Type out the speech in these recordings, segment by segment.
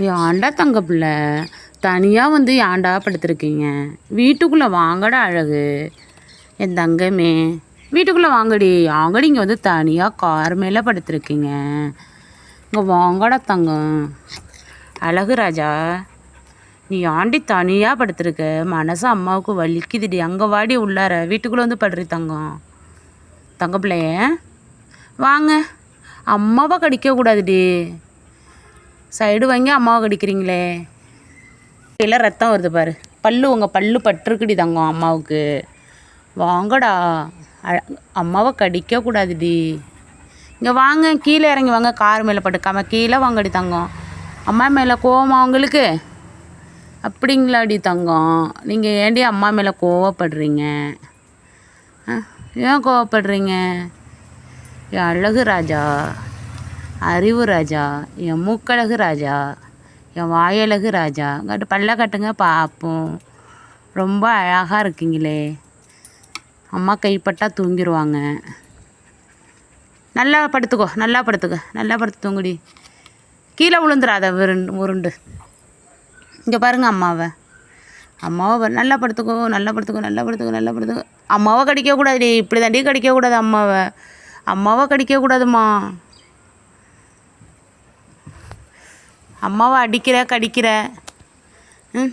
ஏன்டா தங்க பிள்ளை? தனியாக வந்து ஏன்டா படுத்துருக்கீங்க? வீட்டுக்குள்ளே வாங்கடா அழகு. என் தங்கமே வீட்டுக்குள்ளே வாங்கடி. வாங்கடி இங்கே வந்து தனியாக கார் மேலே படுத்துருக்கீங்க. இங்கே வாங்கடா தங்கம். அழகு ராஜா நீ ஆண்டி தனியாக படுத்துருக்க? மனசு அம்மாவுக்கு வலிக்குதுடி. அங்கே வாடி உள்ளார. வீட்டுக்குள்ளே வந்து படுறி தங்கம். தங்க பிள்ளைய வாங்க. அம்மாவை கடிக்கக்கூடாதுடி. சைடு வாங்கி அம்மாவை கடிக்கிறீங்களே? இல்லை ரத்தம் வருது பாரு. பல்லு உங்கள் பல்லு பட்டுருக்குடி தங்கம் அம்மாவுக்கு. வாங்கடா. அம்மாவை கடிக்கக்கூடாதுடி இங்கே வாங்க கீழே இறங்கி வாங்க. கார் மேலே பட்டுக்காம கீழே வாங்கடி தங்கம். அம்மா மேலே கோவமா உங்களுக்கு? அப்படிங்களாடி தங்கம். நீங்கள் ஏண்டி அம்மா மேலே கோவப்படுறீங்க? ஆ, ஏன் கோவப்படுறீங்க? அழகு ராஜா. அறிவு ராஜா என் மூக்கழகு ராஜா என் வாயழகு ராஜா. கட்டு பல்ல கட்டுங்க பார்ப்போம் ரொம்ப அழகாக இருக்கீங்களே. அம்மா கைப்பட்டா தூங்கிடுவாங்க நல்லா படுத்துக்கோ நல்லா படுத்துக்கோ நல்லா படுத்து தூங்குடி. கீழே விழுந்துடாத உருண்டு உருண்டு. இங்கே பாருங்கள் அம்மாவை. அம்மாவை நல்லா படுத்துக்கோ நல்லா படுத்துக்கோ நல்லா படுத்துக்கோ நல்லா படுத்துக்கோ. அம்மாவை கடிக்கக்கூடாது இப்படி தாண்டி கடிக்கக்கூடாது அம்மாவை. அம்மாவை கடிக்கக்கூடாதுமா அம்மாவை அடிக்கிற கடிக்கிற. ம்.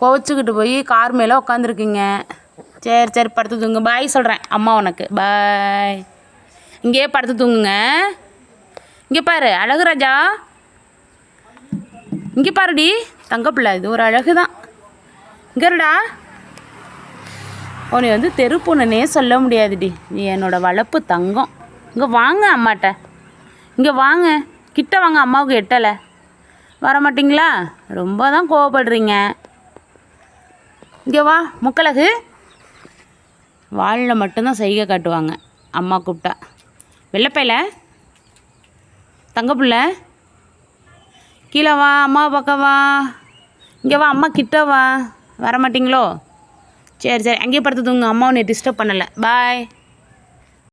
கோவச்சிக்கிட்டு போய் கார் மேலே உட்காந்துருக்கீங்க சரி சரி படுத்து தூங்க. பாய் சொல்கிறேன் அம்மா உனக்கு. பாய் இங்கேயே படுத்து தூங்குங்க. இங்கே பாரு அழகு ராஜா. இங்கே பாருடி. தங்கப்பிள்ளை இது ஒரு அழகு தான் இங்கேருடா உன்னை வந்து தெரு பொண்ணுனே சொல்ல முடியாதுடி. நீ என்னோடய வளர்ப்பு தங்கம். இங்கே வாங்க அம்மாட்ட. இங்கே வாங்க. கிட்ட வாங்க அம்மாவுக்கு எட்டலை. வர மாட்டிங்களா ரொம்ப தான் கோவப்படுறீங்க. இங்கே வா முக்கலகு. வாழில் மட்டும்தான் செய்கை காட்டுவாங்க அம்மா கூப்பிட்டா. வெள்ளைப்பையில? தங்கப்புள்ள? கீழே வா அம்மா பக்கம் வா. இங்கே வா அம்மா கிட்ட வா. வர மாட்டிங்களோ சரி சரி அங்கேயே படுத்து தூங்க அம்மாவை நீ டிஸ்டர்ப் பண்ணலை. பாய்